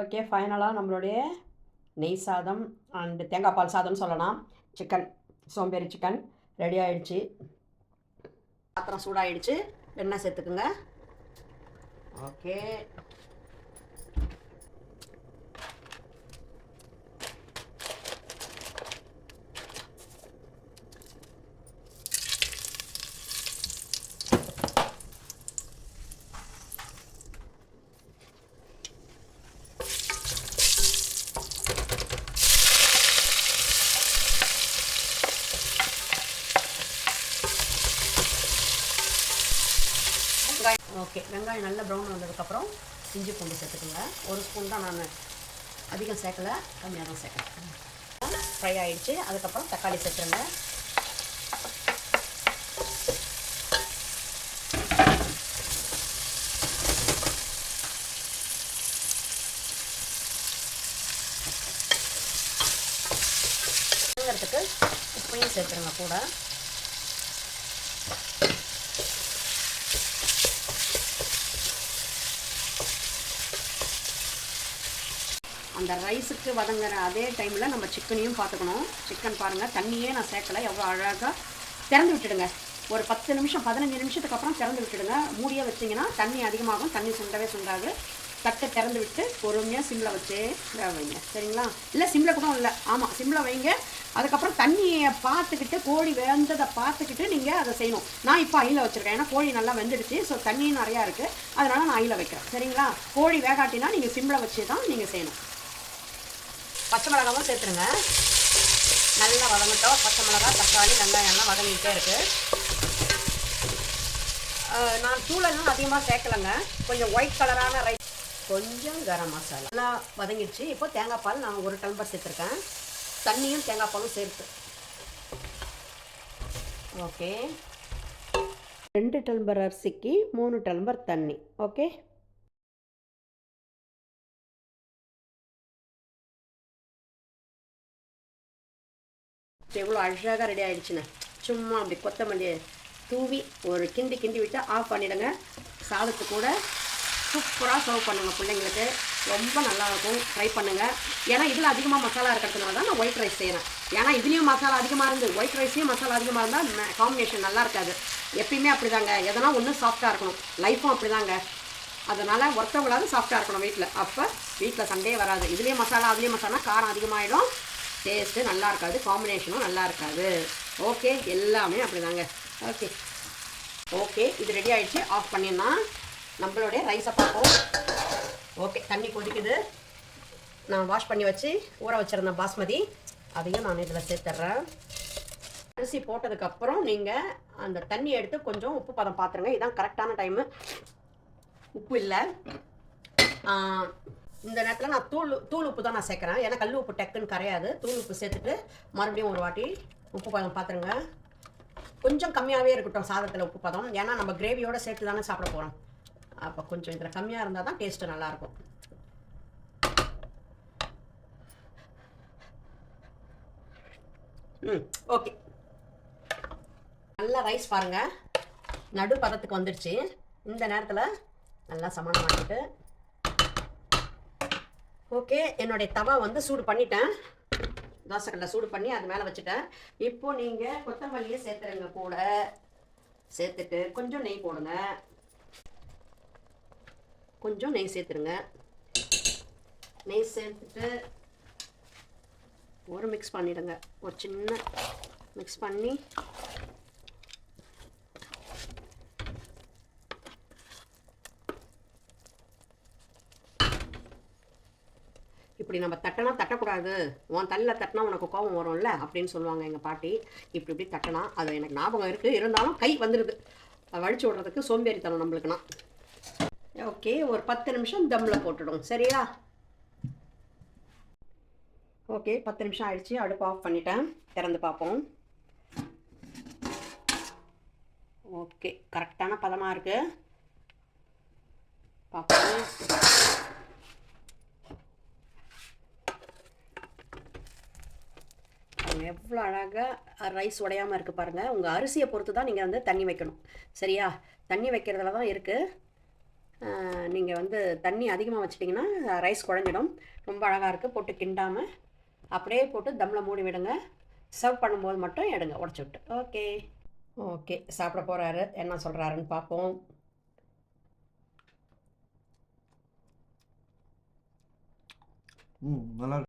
Okay ஃபைனலாக நம்மளுடைய நெய் சாதம் அண்டு தேங்காய் பால் சாதம்னு சொல்லலாம். சிக்கன் சோம்பேறி சிக்கன் ரெடி ஆகிடுச்சு பாத்திரம் சூடாகிடுச்சு எண்ணெய் சேர்த்துக்குங்க. ஓகே வெங்காயம் ஓகே வெங்காயம் நல்லா ப்ரௌன் வந்ததுக்கப்புறம் இஞ்சி பூண்டு சேர்த்துக்கோங்க. ஒரு ஸ்பூன் தான் நான் அதிகம் சேர்க்கல கம்மியாக தான் சேர்க்கல. ஃப்ரை ஆகிடுச்சு அதுக்கப்புறம் தக்காளி சேர்த்துருங்க. வதங்கிறதுக்கு உப்பையும் சேர்த்துருங்க கூட. அந்த ரைஸுக்கு வதங்குற அதே டைமில் நம்ம சிக்கனையும் பார்த்துக்கணும். சிக்கன் பாருங்கள் தண்ணியே நான் சேர்க்கலை. எவ்வளோ அழகாக திறந்து விட்டுடுங்க. ஒரு பத்து நிமிஷம் பதினஞ்சு நிமிஷத்துக்கு அப்புறம் திறந்து விட்டுடுங்க. மூடியே வச்சிங்கன்னா தண்ணி அதிகமாகும். தண்ணி சுண்டவே சுண்டாது. தட்டை திறந்து விட்டு பொறுமையாக சிம்மில் வச்சே வைங்க. சரிங்களா? இல்லை சிம்மில் கூட இல்லை. ஆமாம் சிம்மில் வைங்க. அதுக்கப்புறம் தண்ணியை பார்த்துக்கிட்டு கோழி வெந்ததை பார்த்துக்கிட்டு நீங்கள் அதை செய்யணும். நான் இப்போ அயில வச்சுருக்கேன். ஏன்னா கோழி நல்லா வெந்துடுச்சு. ஸோ தண்ணியும் நிறையா இருக்குது அதனால் நான் அயில் வைக்கிறேன். சரிங்களா? கோழி வேகாட்டினா நீங்கள் சிம்மில் வச்சு தான் நீங்கள் செய்யணும். பச்சை மிளகாவும் சேர்த்துருங்க. நல்லா வதங்கட்டும். பச்சை மிளகா தக்காளி வெங்காயம்லாம் வதங்கிட்டே இருக்குது நான் தூளெல்லாம் அதிகமாக சேர்க்கலைங்க. கொஞ்சம் ஒயிட் கலரான ரைஸ் கொஞ்சம் கரம் மசாலா. நல்லா வதங்கிடுச்சு. இப்போ தேங்காய் பால் நான் ஒரு டம்ளர் சேர்த்துருக்கேன். தண்ணியும் தேங்காய் பாலும் சேர்த்து. ஓகே ரெண்டு டம்ளர் அரிசிக்கு மூணு டம்ளர் தண்ணி. ஓகே எவ்வளோ அழகாக ரெடி ஆகிடுச்சுண்ணே சும்மா அப்படி கொத்தமல்லியை தூவி ஒரு கிண்டி கிண்டி விட்டு ஆஃப் பண்ணிவிடுங்க சாதத்து கூட சூப்பராக சர்வ் பண்ணுங்கள் பிள்ளைங்களுக்கு. ரொம்ப நல்லாயிருக்கும் ட்ரை பண்ணுங்கள் ஏன்னா இதில் அதிகமாக மசாலா இருக்கிறதுனால தான் நான் ஒயிட் ரைஸ் செய்கிறேன் ஏன்னா இதுலேயும் மசாலா அதிகமாக இருந்து ஒயிட் ரைஸ்லேயும் மசாலா அதிகமாக இருந்தால் காம்பினேஷன் நல்லா இருக்காது. எப்பயுமே அப்படி தாங்க எதனா ஒன்று சாஃப்டாக இருக்கணும். லைஃப்பும் அப்படி தாங்க அதனால் ஒருத்தவங்களாவது சாஃப்டாக இருக்கணும் வீட்டில் அப்போ வீட்டில் சண்டே வராது. இதுலேயும் மசாலா அதுலேயும் மசாலா காரம் அதிகமாகிடும் டேஸ்ட்டு நல்லா இருக்காது காம்பினேஷனும் நல்லா இருக்காது. ஓகே எல்லாமே அப்படிதாங்க. ஓகே ஓகே இது ரெடி ஆகிடுச்சு ஆஃப் பண்ணிடலாம். நம்மளுடைய ரைஸை பார்ப்போம். ஓகே தண்ணி கொதிக்குது. நான் வாஷ் பண்ணி வச்சு ஊற வச்சுருந்தேன் பாஸ்மதி அதையும் நான் இதில் சேர்த்துட்றேன். அரிசி போட்டதுக்கப்புறம் நீங்கள் அந்த தண்ணி எடுத்து கொஞ்சம் உப்பு பதம் பார்த்துருங்க இதுதான் கரெக்டான டைமு உப்பு இல்லை. இந்த நேரத்தில் நான் தூள் தூள் உப்பு தான் நான் சேர்க்குறேன். ஏன்னா கல் உப்பு டக்குன்னு கரையாது. தூள் உப்பு சேர்த்துட்டு மறுபடியும் ஒரு வாட்டி உப்பு பதம் பார்த்துருங்க கொஞ்சம் கம்மியாகவே இருக்கட்டும் சாதத்தில் உப்பு பதம். ஏன்னா நம்ம கிரேவியோடு சேர்த்து தானே சாப்பிட போகிறோம் அப்போ கொஞ்சம் இதில் கம்மியாக இருந்தால் தான் டேஸ்ட்டு நல்லாயிருக்கும். ம் ஓகே நல்லா ரைஸ் பாருங்கள் நடு பதத்துக்கு வந்துடுச்சு இந்த நேரத்தில் நல்லா சமாளமாக்கிட்டு ஓகே என்னுடைய தவா வந்து சூடு பண்ணிட்டேன். தோசைக்கல்ல சூடு பண்ணி அது மேலே வச்சுட்டேன். இப்போ நீங்கள் கொத்தமல்லியை சேர்த்துருங்க கூட. சேர்த்துட்டு கொஞ்சம் நெய் போடுங்க. கொஞ்சம் நெய் சேர்த்துருங்க. நெய் சேர்த்துட்டு ஒரு மிக்ஸ் பண்ணிவிடுங்க ஒரு சின்ன மிக்ஸ் பண்ணி இப்படி நம்ம தட்டினா தட்டக்கூடாது. உன் தலையில் தட்டினா உனக்கு கோபம் வரும்ல? அப்படின்னு சொல்லுவாங்க எங்கள் பாட்டி. இப்படி இப்படி தட்டினா அது எனக்கு ஞாபகம் இருக்குது இருந்தாலும் கை வந்துடுது அதை வழிச்சு விடுறதுக்கு சோம்பேறித்தனம் நம்மளுக்குனா ஓகே ஒரு பத்து நிமிஷம் தம்மில் போட்டுடும். சரியா? ஓகே பத்து நிமிஷம் ஆயிடுச்சு. அடுப்பு ஆஃப் பண்ணிட்டேன். திறந்து பார்ப்போம். ஓகே கரெக்டான பதமாக இருக்குது பார்ப்போம். எவ்வளோ அழகாக ரைஸ் உடையாமல் இருக்குது பாருங்கள் உங்கள் அரிசியை பொறுத்து தான் நீங்கள் வந்து தண்ணி வைக்கணும். சரியா? தண்ணி வைக்கிறதுல தான் இருக்குது நீங்கள் வந்து தண்ணி அதிகமாக வச்சிட்டிங்கன்னா ரைஸ் குழஞ்சிடும். ரொம்ப அழகாக இருக்குது போட்டு கிண்டாமல் அப்படியே போட்டு தம்மில் மூடி விடுங்க. சர்வ் பண்ணும்போது மட்டும் எடுங்க. உடச்சி விட்டு. ஓகே. ஓகே. சாப்பிட போகிறாரு என்ன சொல்கிறாருன்னு பார்ப்போம். ம் நல்லா